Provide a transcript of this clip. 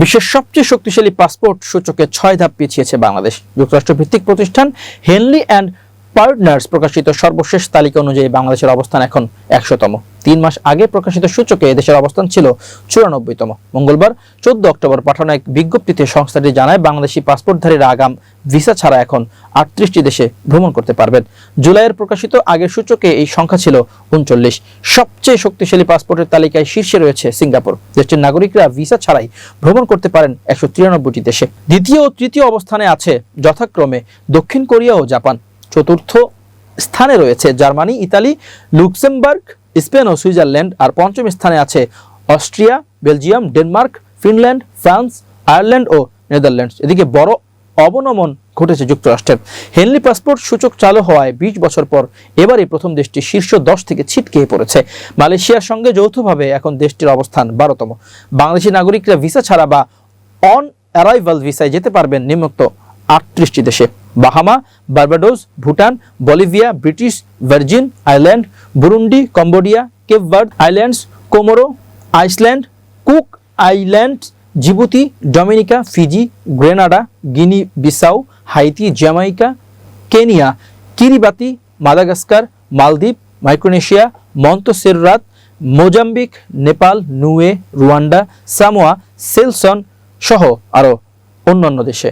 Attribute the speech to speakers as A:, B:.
A: বিশ্বের সবচেয়ে শক্তিশালী পাসপোর্ট সূচকে ছয় ধাপ পিছিয়েছে বাংলাদেশ। যুক্তরাষ্ট্র ভিত্তিক প্রতিষ্ঠান হেনলি অ্যান্ড পার্টনার্স প্রকাশিত সর্বশেষ তালিকা অনুযায়ী বাংলাদেশের অবস্থান এখন একশোতম। তিন মাস আগে প্রকাশিত সূচকে এদেশের অবস্থান ছিল চুরানব্বইতম। মঙ্গলবার চোদ্দ অক্টোবর পাঠানো এক বিজ্ঞপ্তিতে সংস্থাটি জানায়, বাংলাদেশি পাসপোর্টধারীরা আগাম ভিসা ছাড়া এখন আটত্রিশটি দেশে ভ্রমণ করতে পারবেন। জুলাইয়ের প্রকাশিত আগের সূচকে এই সংখ্যা ছিল উনচল্লিশ। সবচেয়ে শক্তিশালী পাসপোর্টের তালিকায় শীর্ষে রয়েছে সিঙ্গাপুর। দেশটির নাগরিকরা ভিসা ছাড়াই ভ্রমণ করতে পারেন একশো তিরানব্বইটি দেশে। দ্বিতীয় ও তৃতীয় অবস্থানে আছে যথাক্রমে দক্ষিণ কোরিয়া ও জাপান। চতুর্থ স্থানে রয়েছে জার্মানি, ইতালি, লুক্সেমবার্গ স্পেন ও সুইজারল্যান্ড আর পঞ্চম স্থানে আছে Austria, Belgium, Denmark, Finland, France, Ireland ও নেদারল্যান্ডস। এদিকে বড় অবনমন ঘটেছে যুক্তরাষ্ট্রের হেনলি পাসপোর্ট সূচক চালু হওয়ায় বিশ বছর পর এবারই প্রথম দেশটি শীর্ষ দশ থেকে ছিটকে পড়েছে। মালয়েশিয়ার সঙ্গে যৌথভাবে এখন দেশটির অবস্থান বারোতম। বাংলাদেশি নাগরিকরা ভিসা ছাড়া বা অন অ্যারাইভাল ভিসায় যেতে পারবেন নিম্নোক্ত আটত্রিশটি দেশে। Bahamas, Barbados, Bhutan, Bolivia, British, Virgin Island Burundi, Cambodia, Cape Verde Islands, Comoros, Iceland, Cook Island Djibouti, Dominica, Fiji, Grenada, Guinea Bissau, Haiti, Jamaica, Kenya, Kiribati, Madagascar, Maldives, Micronesia Montserrat Mozambique, Nepal, Niue, Rwanda, Samoa, সেলসন সহ আরও অন্যান্য দেশে।